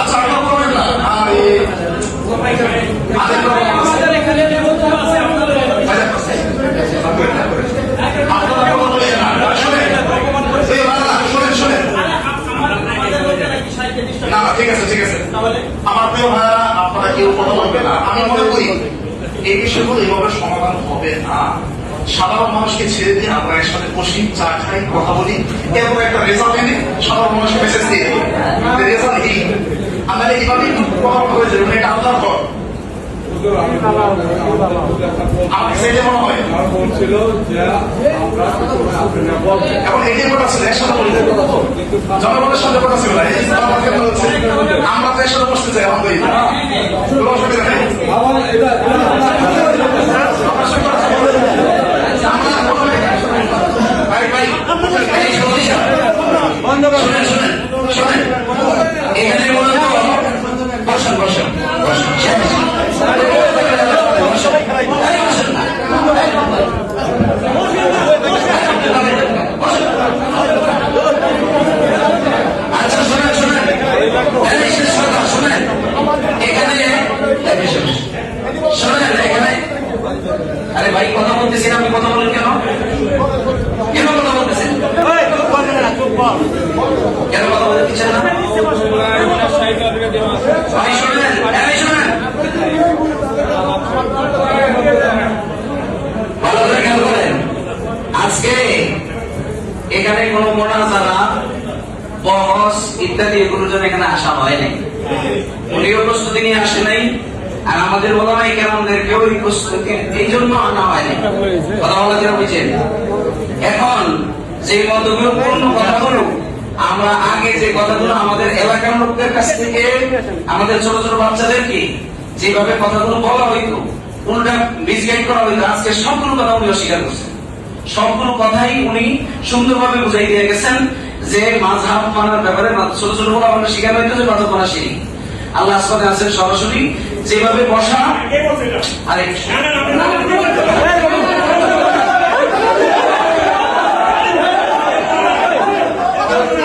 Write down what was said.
আচ্ছা আচ্ছা আচ্ছা না। ঠিক আছে ঠিক আছে। আমার প্রিয় আপনারা কেউ কথা বলবে না। আমি মনে করি এই বিষয়গুলো এইভাবে সমাধান হবে না। সাধারণ মানুষকে ছেড়ে দিয়ে আমরা একসাথে বসি, চা খাই, কথা বলি এরপর একটা রেজাল্ট এনে সাধারণ মানুষকে মেসেজ দিয়ে রেজাল্ট এই আমরা এইভাবে কথা হয়ে যাবে এটা আল্লাহর ঘর সাথে আমরা তো একসাথে বসতে চাই, আলহামদুলিল্লাহ। কোনো অসুবিধা নেই আমার এটা ভাই ভাই এই শুনেন, শুনেন, শুনেন। এখানে মূলত বসেন বসেন বসেন বসেন। এই বসেন না। আচ্ছা শুনেন শুনেন এই শেষ কথা, শুনেন এখানে এই বসেন, বসেন। শুনেন এখানে আরে ভাই কথা বলতেছেন আপনি কথা বলেন কেন? কেন কথা বলতেছেন? কেন কথা বলতে দিচ্ছেন না? ভাই শুনেন এই শুনেন ভালো করে খেয়াল করেন আজকে এখানে কোনো মোনাজারা বহস ইত্যাদি এগুলোর জন্য এখানে আসা হয় নাই। উনিও প্রস্তুতি নিয়ে আসে নাই আর আমাদের বলা নাই কেমনদেরকেও এই প্রস্তুতি এই জন্য আনা হয় নাই কথা বলা যেন বুঝছেন এখন যে মতগুলো পূর্ণ কথাগুলো আমরা আগে যে কথাগুলো আমাদের এলাকার লোকদের কাছ থেকে, আমাদের ছোট ছোট বাচ্চাদেরকে যেভাবে কথাগুলো বলা হইতো, কোনটা মিসগাইড করা হইতো, আজকে সবগুলো কথা উনি অস্বীকার করছেন। সবগুলো কথাই উনি সুন্দরভাবে বুঝাই দিয়ে গেছেন যে মাঝহাব মানার ব্যাপারে ছোট ছোট বলে আমরা শিকার হইতো যে মাঝহাব মানা শিরি আল্লাহ আসমানে আছেন সরাসরি। যেভাবে বসা আরে